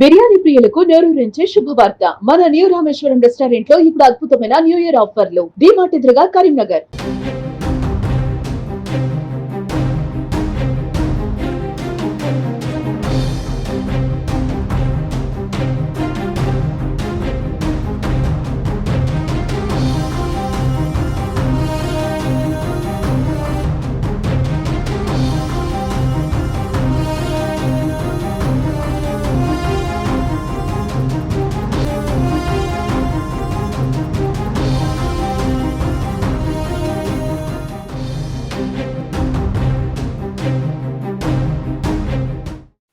బిర్యానీ ప్రియులకు నోరూరించే శుభవార్త. మన న్యూ రామేశ్వరం రెస్టారెంట్లో ఇప్పుడు అద్భుతమైన న్యూ ఇయర్ ఆఫర్లు. డిమార్ట్ ఎదురుగా కరీంనగర్.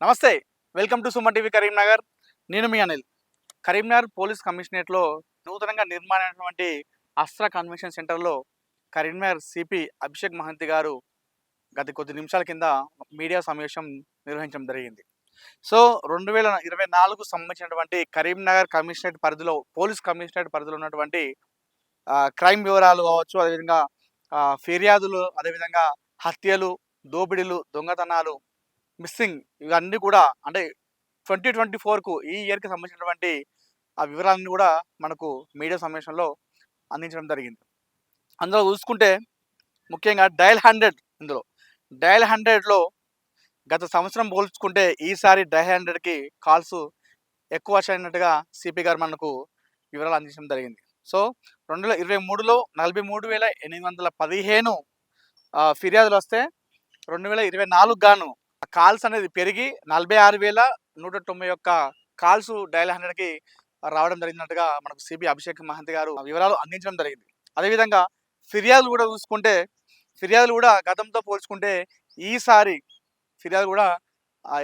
నమస్తే welcome to Suman TV Karimnagar. నేను మీ అనిల్. కరీంనగర్ పోలీస్ కమిషనరేట్లో నూతనంగా నిర్మాణమైనటువంటి అస్త్ర కన్వెన్షన్ సెంటర్లో కరీంనగర్ సిపి అభిషేక్ మహంతి గారు గత కొద్ది నిమిషాల కింద మీడియా సమావేశం నిర్వహించడం జరిగింది. సో రెండు వేల ఇరవై నాలుగు సంబంధించినటువంటి కరీంనగర్ కమిషనరేట్ పరిధిలో పోలీస్ కమిషనరేట్ పరిధిలో ఉన్నటువంటి క్రైమ్ వివరాలు కావచ్చు అదేవిధంగా ఫిర్యాదులు అదేవిధంగా హత్యలు దోపిడీలు దొంగతనాలు మిస్సింగ్ ఇవన్నీ కూడా అంటే ట్వంటీ ట్వంటీ ఫోర్కు ఈ ఇయర్కి సంబంధించినటువంటి ఆ వివరాలన్నీ కూడా మనకు మీడియా సమావేశంలో అందించడం జరిగింది. అందులో చూసుకుంటే ముఖ్యంగా డయల్ హండ్రెడ్ ఇందులో. డయల్ హండ్రెడ్లో గత సంవత్సరం పోల్చుకుంటే ఈసారి డయల్ హండ్రెడ్కి కాల్స్ ఎక్కువ వచ్చినట్టుగా సిపి గారు మనకు వివరాలు అందించడం జరిగింది. సో రెండు వేల ఇరవై మూడులో నలభై మూడు వేల ఎనిమిది వందల పదిహేను ఫిర్యాదులు వస్తే రెండు వేల ఇరవై నాలుగు గాను కాల్స్ అనేది పెరిగి నలభై ఆరు వేల నూట తొంభై ఒక్క కాల్స్ డైల్ హండ్రెడ్కి రావడం జరిగినట్టుగా మనకు సిబి అభిషేక్ మహంతి గారు వివరాలు అందించడం జరిగింది. అదేవిధంగా ఫిర్యాదులు కూడా చూసుకుంటే ఫిర్యాదులు కూడా గతంతో పోల్చుకుంటే ఈసారి ఫిర్యాదు కూడా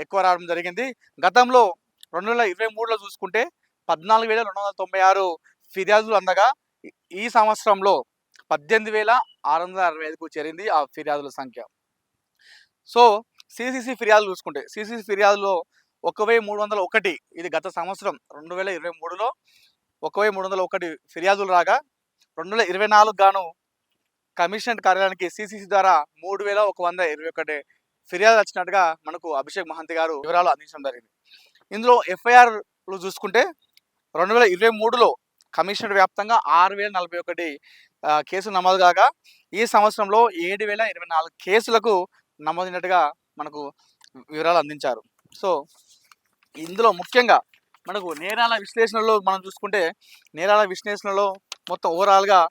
ఎక్కువ రావడం జరిగింది. గతంలో రెండు వేల ఇరవై మూడులో చూసుకుంటే పద్నాలుగు వేల రెండు వందల తొంభై ఆరు ఫిర్యాదులు అందగా ఈ సంవత్సరంలో పద్దెనిమిది వేల ఆరు వందల అరవై ఐదుకు చేరింది ఆ ఫిర్యాదుల సంఖ్య. సో సిసిసి ఫిర్యాదులు చూసుకుంటే సిసిసి ఫిర్యాదులో ఒక వెయ్యి మూడు వందల ఒకటి ఇది గత సంవత్సరం రెండు వేల ఇరవై మూడులో ఒక వెయ్యి మూడు వందల ఒకటి ఫిర్యాదులు రాగా రెండు వేల ఇరవై నాలుగు గాను కమిషనర్ కార్యాలయానికి సిసిసి ద్వారా మూడు వేల ఒక వంద ఇరవై ఒకటి ఫిర్యాదు వచ్చినట్టుగా మనకు అభిషేక్ మహంతి గారు వివరాలు అందించడం జరిగింది. ఇందులో ఎఫ్ఐఆర్లు చూసుకుంటే రెండు వేల ఇరవై మూడులో కమిషనర్ వ్యాప్తంగా ఆరు వేల నలభై ఒకటి కేసులు నమోదు కాగా ఈ సంవత్సరంలో ఏడు వేల ఇరవై నాలుగు కేసులకు నమోదైనట్టుగా మనకు వివరాలు అందించారు. సో ఇందులో ముఖ్యంగా మనకు నేరాల విశ్లేషణలో మనం చూసుకుంటే నేరాల విశ్లేషణలో మొత్తం ఓవరాల్గా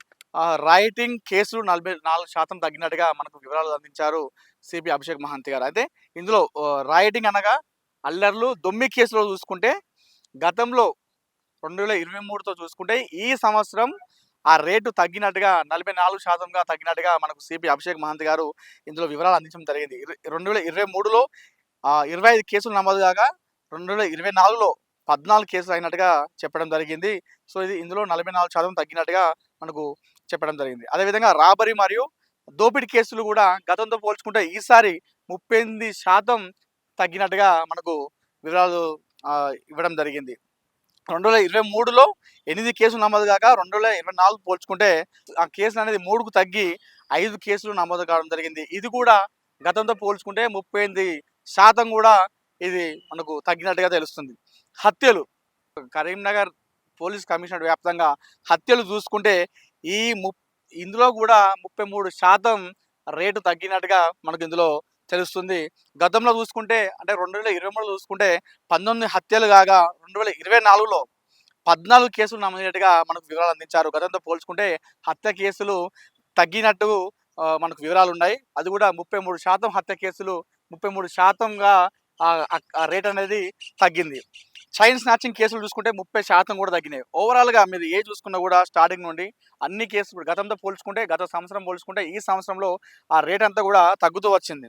రైటింగ్ కేసులు నలభై నాలుగు శాతం తగ్గినట్టుగా మనకు వివరాలు అందించారు సిపి అభిషేక్ మహంతి గారు. అయితే ఇందులో రైటింగ్ అనగా అల్లర్లు దొమ్మి కేసులో చూసుకుంటే గతంలో రెండు వేల ఇరవై మూడుతో చూసుకుంటే ఈ సంవత్సరం ఆ రేటు తగ్గినట్టుగా నలభై నాలుగు శాతంగా తగ్గినట్టుగా మనకు సిపి అభిషేక్ మహంతి గారు ఇందులో వివరాలు అందించడం జరిగింది. రెండు వేల ఇరవై మూడులో ఇరవై ఐదు కేసులు నమోదు కాగా రెండు వేల ఇరవై నాలుగులో పద్నాలుగు కేసులు అయినట్టుగా చెప్పడం జరిగింది. సో ఇది ఇందులో నలభై నాలుగు శాతం తగ్గినట్టుగా మనకు చెప్పడం జరిగింది. అదేవిధంగా రాబరీ మరియు దోపిడీ కేసులు కూడా గతంతో పోల్చుకుంటే ఈసారి ముప్పై ఎనిమిది శాతం తగ్గినట్టుగా మనకు వివరాలు ఇవ్వడం జరిగింది. రెండు వేల ఇరవై మూడులో ఎనిమిది కేసులు నమోదు కాక రెండు వేల ఇరవై నాలుగు పోల్చుకుంటే ఆ కేసులు అనేది మూడుకు తగ్గి ఐదు కేసులు నమోదు కావడం జరిగింది. ఇది కూడా గతంతో పోల్చుకుంటే ముప్పై ఎనిమిది శాతం కూడా ఇది మనకు తగ్గినట్టుగా తెలుస్తుంది. హత్యలు కరీంనగర్ పోలీస్ కమిషనర్ వ్యాప్తంగా హత్యలు చూసుకుంటే ఈ ఇందులో కూడా ముప్పై మూడు శాతం రేటు తగ్గినట్టుగా మనకు ఇందులో తెలుస్తుంది. గతంలో చూసుకుంటే అంటే రెండు వేల ఇరవై మూడులో చూసుకుంటే పంతొమ్మిది హత్యలు కాగా రెండు వేల ఇరవై నాలుగులో పద్నాలుగు కేసులు నమోదైనట్టుగా మనకు వివరాలు అందించారు. గతంతో పోల్చుకుంటే హత్య కేసులు తగ్గినట్టు మనకు వివరాలు ఉన్నాయి అది కూడా ముప్పై మూడు శాతం హత్య కేసులు ముప్పై మూడు శాతంగా ఆ- రేట్ అనేది తగ్గింది. చైన్ స్నాచింగ్ కేసులు చూసుకుంటే ముప్పై శాతం కూడా తగ్గినాయి. ఓవరాల్గా మీరు ఏ చూసుకున్నా కూడా స్టార్టింగ్ నుండి అన్ని కేసులు గతంతో పోల్చుకుంటే గత సంవత్సరం పోల్చుకుంటే ఈ సంవత్సరంలో ఆ రేట్ అంతా కూడా తగ్గుతూ వచ్చింది.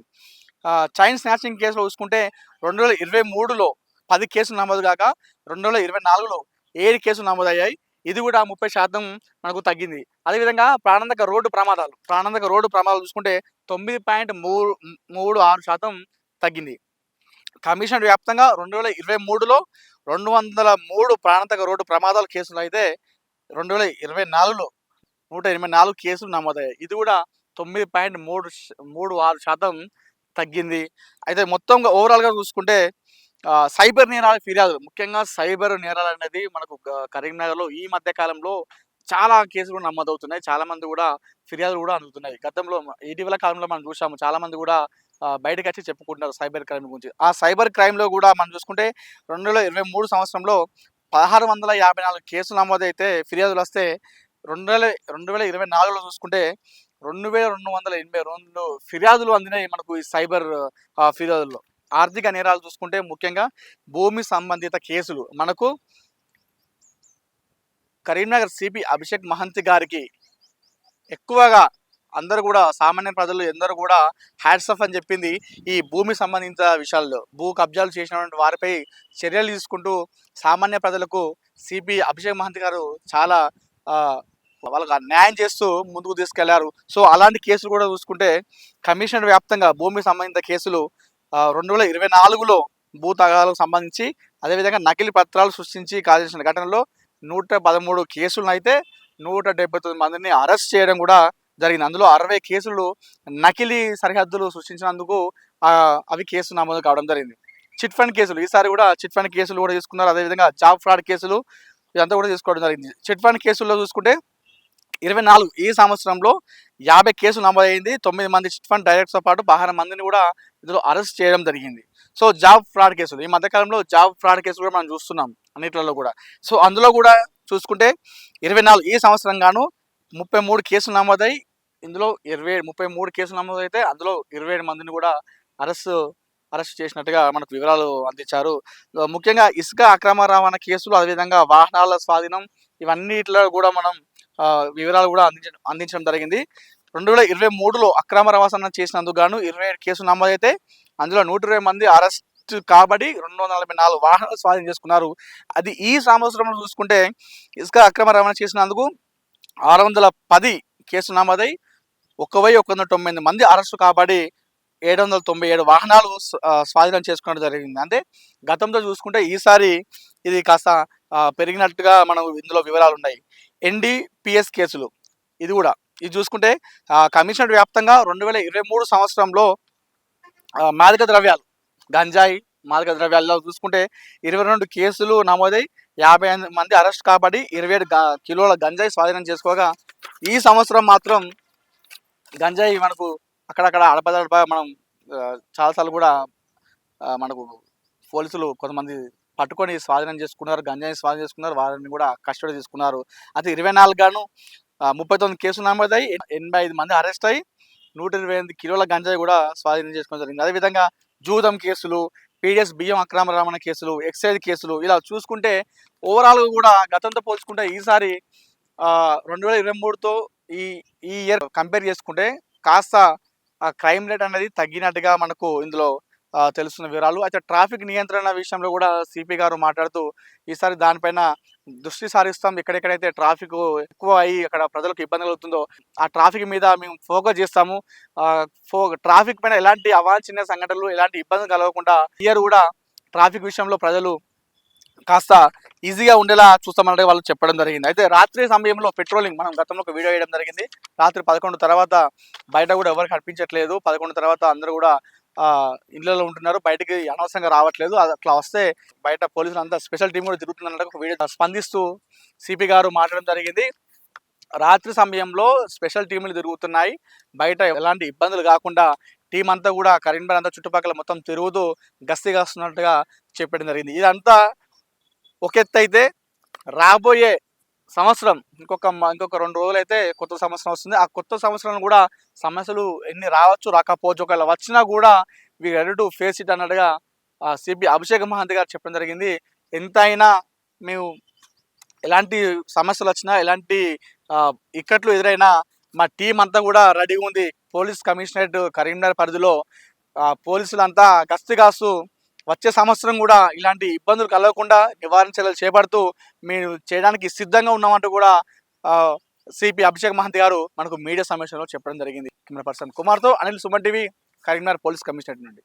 చైన్ స్నాచింగ్ కేసులు చూసుకుంటే రెండు వేల ఇరవై మూడులో పది కేసులు నమోదు కాక రెండు వేల ఇరవై నాలుగులో ఏడు కేసులు నమోదయ్యాయి. ఇది కూడా ముప్పై శాతం మనకు తగ్గింది. అదేవిధంగా ప్రాణాంతక రోడ్డు ప్రమాదాలు ప్రాణాంతక రోడ్డు ప్రమాదాలు చూసుకుంటే తొమ్మిది పాయింట్ మూడు మూడు ఆరు శాతం తగ్గింది. కమిషన్ వ్యాప్తంగా రెండు వేల ఇరవై మూడులో రెండు వందల మూడు ప్రాణాంతక రోడ్డు ప్రమాదాల కేసులు అయితే రెండు వేల ఇరవై నాలుగులో నూట ఎనభై నాలుగు కేసులు నమోదయ్యాయి. ఇది కూడా తొమ్మిది పాయింట్ మూడు మూడు ఆరు శాతం తగ్గింది. అయితే మొత్తంగా ఓవరాల్గా చూసుకుంటే సైబర్ నేరాల ఫిర్యాదులు ముఖ్యంగా సైబర్ నేరాలు అనేది మనకు కరీంనగర్లో ఈ మధ్య కాలంలో చాలా కేసులు కూడా నమోదవుతున్నాయి. చాలా మంది కూడా ఫిర్యాదులు కూడా అందుతున్నాయి. గతంలో ఇటీవల కాలంలో మనం చూసాము చాలా మంది కూడా బయటకు వచ్చి చెప్పుకుంటున్నారు సైబర్ క్రైమ్ గురించి. ఆ సైబర్ క్రైమ్లో కూడా మనం చూసుకుంటే రెండు వేల ఇరవై మూడు సంవత్సరంలో పదహారు వందల యాభై నాలుగు కేసులు నమోదైతే ఫిర్యాదులు వస్తే రెండు వేల రెండు వేల ఇరవై నాలుగులో చూసుకుంటే రెండు వేల రెండు వందల ఎనభై రెండు ఫిర్యాదులు అందినాయి మనకు ఈ సైబర్ ఫిర్యాదుల్లో. ఆర్థిక నేరాలు చూసుకుంటే ముఖ్యంగా భూమి సంబంధిత కేసులు. మనకు కరీంనగర్ సిపి అభిషేక్ మహంతి గారికి ఎక్కువగా అందరూ కూడా సామాన్య ప్రజలు ఎందరూ కూడా హ్యాట్స్ ఆఫ్ అని చెప్పింది ఈ భూమి సంబంధించిన విషయాల్లో. భూ కబ్జాలు చేసినటువంటి వారిపై చర్యలు తీసుకుంటూ సామాన్య ప్రజలకు సిపి అభిషేక్ మహంతి గారు చాలా వాళ్ళకి న్యాయం చేస్తూ ముందుకు తీసుకెళ్ళారు. సో అలాంటి కేసులు కూడా చూసుకుంటే కమిషన్ వ్యాప్తంగా భూమి సంబంధిత కేసులు రెండు వేల ఇరవై నాలుగులో భూ తగాలకు సంబంధించి అదేవిధంగా నకిలీ పత్రాలు సృష్టించి కాల్చిన ఘటనలో నూట పదమూడు కేసులను అయితే నూట డెబ్బై తొమ్మిది మందిని అరెస్ట్ చేయడం కూడా జరిగింది. అందులో అరవై కేసులు నకిలీ సరిహద్దులు సృష్టించినందుకు అవి కేసు నమోదు కావడం జరిగింది. చిట్ ఫండ్ కేసులు ఈసారి కూడా చిట్ ఫండ్ కేసులు కూడా తీసుకున్నారు. అదేవిధంగా జాబ్ ఫ్రాడ్ కేసులు ఇదంతా కూడా తీసుకోవడం జరిగింది. చిట్ ఫండ్ కేసుల్లో చూసుకుంటే ఇరవై నాలుగు ఈ సంవత్సరంలో యాభై కేసులు నమోదైంది. తొమ్మిది మంది చిట్ ఫండ్ డైరెక్టర్తో పాటు పదహారు మందిని కూడా ఇందులో అరెస్ట్ చేయడం జరిగింది. సో జాబ్ ఫ్రాడ్ కేసులు. ఈ మధ్యకాలంలో జాబ్ ఫ్రాడ్ కేసులు కూడా మనం చూస్తున్నాం అన్నిట్లలో కూడా. సో అందులో కూడా చూసుకుంటే ఇరవై నాలుగు ఈ సంవత్సరం గాను ముప్పై మూడు కేసులు నమోదై ఇందులో ఇరవై ముప్పై మూడు కేసులు నమోదైతే అందులో ఇరవై ఏడు మందిని కూడా అరెస్ట్ అరెస్ట్ చేసినట్టుగా మనకు వివరాలు అందించారు. ముఖ్యంగా ఇసుక అక్రమ రవాణా కేసులు అదేవిధంగా వాహనాల స్వాధీనం ఇవన్నిటిలో కూడా మనం వివరాలు కూడా అందించడం అందించడం జరిగింది. రెండు వేల ఇరవై మూడులో అక్రమ రవాణా చేసినందుకు గాను ఇరవై ఏడు కేసులు నమోదైతే అందులో నూట ఇరవై మంది అరెస్ట్ కాబడి రెండు వందల నలభై నాలుగు వాహనాలు స్వాధీనం చేసుకున్నారు. అది ఈ సంవత్సరంలో చూసుకుంటే ఇసుక అక్రమ రవాణా చేసినందుకు ఆరు వందల పది కేసులు నమోదై ఒక వెయ్యి ఒక వందల తొమ్మిది మంది అరెస్టు కాబడి ఏడు వందల తొంభై ఏడు వాహనాలు స్వాధీనం చేసుకోవడం జరిగింది. అంటే గతంతో చూసుకుంటే ఈసారి ఇది కాస్త పెరిగినట్టుగా మనం ఇందులో వివరాలు ఉన్నాయి. ఎన్డీపీఎస్ కేసులు. ఇది కూడా. ఇది చూసుకుంటే కమిషన్ కమిషనర్ వ్యాప్తంగా రెండు వేల ఇరవై మూడు సంవత్సరంలో మాదక ద్రవ్యాలు గంజాయి మాదక ద్రవ్యాల్లో చూసుకుంటే ఇరవై రెండు కేసులు నమోదై యాభై మంది అరెస్ట్ కాబడి ఇరవై ఏడు కిలోల గంజాయి స్వాధీనం చేసుకోగా ఈ సంవత్సరం మాత్రం గంజాయి మనకు అక్కడక్కడ అడపదడప మనం చాలాసార్లు కూడా మనకు పోలీసులు కొంతమంది పట్టుకొని స్వాధీనం చేసుకున్నారు గంజాయి స్వాధీనం చేసుకున్నారు వారిని కూడా కస్టడీ తీసుకున్నారు. అయితే ఇరవై నాలుగు గాను ముప్పై తొమ్మిది కేసులు నమోదయ్యి ఎనభై ఐదు మంది అరెస్ట్ అయ్యి నూట ఇరవై ఎనిమిది కిలోల గంజాయి కూడా స్వాధీనం చేసుకోవడం జరిగింది. అదేవిధంగా జూదం కేసులు పీడిఎస్ బియ్యం అక్రమ రవాణా కేసులు ఎక్సైజ్ కేసులు ఇలా చూసుకుంటే ఓవరాల్ కూడా గతంతో పోల్చుకుంటే ఈసారి రెండు వేల ఇరవై మూడుతో ఈ ఈ ఇయర్ కంపేర్ చేసుకుంటే కాస్త క్రైమ్ రేట్ అనేది తగ్గినట్టుగా మనకు ఇందులో తెలుస్తున్న వివరాలు. అయితే ట్రాఫిక్ నియంత్రణ విషయంలో కూడా సిపి గారు మాట్లాడుతూ ఈసారి దానిపైన దృష్టి సారిస్తాం. ఎక్కడెక్కడైతే ట్రాఫిక్ ఎక్కువ అయ్యి అక్కడ ప్రజలకు ఇబ్బంది కలుగుతుందో ఆ ట్రాఫిక్ మీద మేము ఫోకస్ చేస్తాము. ఫో ట్రాఫిక్ పైన ఎలాంటి అవాంఛనీయ సంఘటనలు ఎలాంటి ఇబ్బంది కలగకుండా ఇయర్ కూడా ట్రాఫిక్ విషయంలో ప్రజలు కాస్త ఈజీగా ఉండేలా చూస్తామన్నట్టు వాళ్ళు చెప్పడం జరిగింది. అయితే రాత్రి సమయంలో పెట్రోలింగ్ మనం గతంలో ఒక వీడియో వేయడం జరిగింది. రాత్రి పదకొండు తర్వాత బయట కూడా ఎవరు కనిపించట్లేదు పదకొండు తర్వాత అందరూ కూడా ఆ ఇళ్ళలో ఉంటున్నారు. బయటకి అనవసరంగా రావట్లేదు. అది అట్లా వస్తే బయట పోలీసులు అంతా స్పెషల్ టీం కూడా తిరుగుతున్నట్టు ఒక వీడియో స్పందిస్తూ సిపి గారు మాట్లాడడం జరిగింది. రాత్రి సమయంలో స్పెషల్ టీములు తిరుగుతున్నాయి. బయట ఎలాంటి ఇబ్బందులు కాకుండా టీం అంతా కూడా కరీంనగర్ అంతా చుట్టుపక్కల మొత్తం తిరుగుతూ గస్తీ కాస్తున్నట్టుగా చెప్పడం జరిగింది. ఇదంతా ఒక ఎత్తు అయితే రాబోయే సంవత్సరం ఇంకొక ఇంకొక రెండు రోజులు అయితే కొత్త సంవత్సరం వస్తుంది. ఆ కొత్త సంవత్సరం కూడా సమస్యలు ఎన్ని రావచ్చు రాకపోవచ్చు ఒకవేళ వచ్చినా కూడా we ready to face it అన్నట్టుగా సిబి అభిషేక్ మహంతి గారు చెప్పడం జరిగింది. ఎంత అయినా మేము ఎలాంటి సమస్యలు వచ్చినా ఎలాంటి ఇక్కట్లు ఎదురైనా మా టీం అంతా కూడా రెడీగా ఉంది. పోలీస్ కమిషనరేట్ కరీంనగర్ పరిధిలో పోలీసులంతా గస్తీ కాస్తూ వచ్చే సంవత్సరం కూడా ఇలాంటి ఇబ్బందులు కలగకుండా నివారణ చర్యలు చేపడుతూ మేము చేయడానికి సిద్ధంగా ఉన్నామంటూ కూడా సిపి అభిషేక్ మహంతి గారు మనకు మీడియా సమావేశంలో చెప్పడం జరిగింది. కెమెరా పర్సన్ కుమార్తో Anil Suman TV Karimnagar police commissioner నుండి.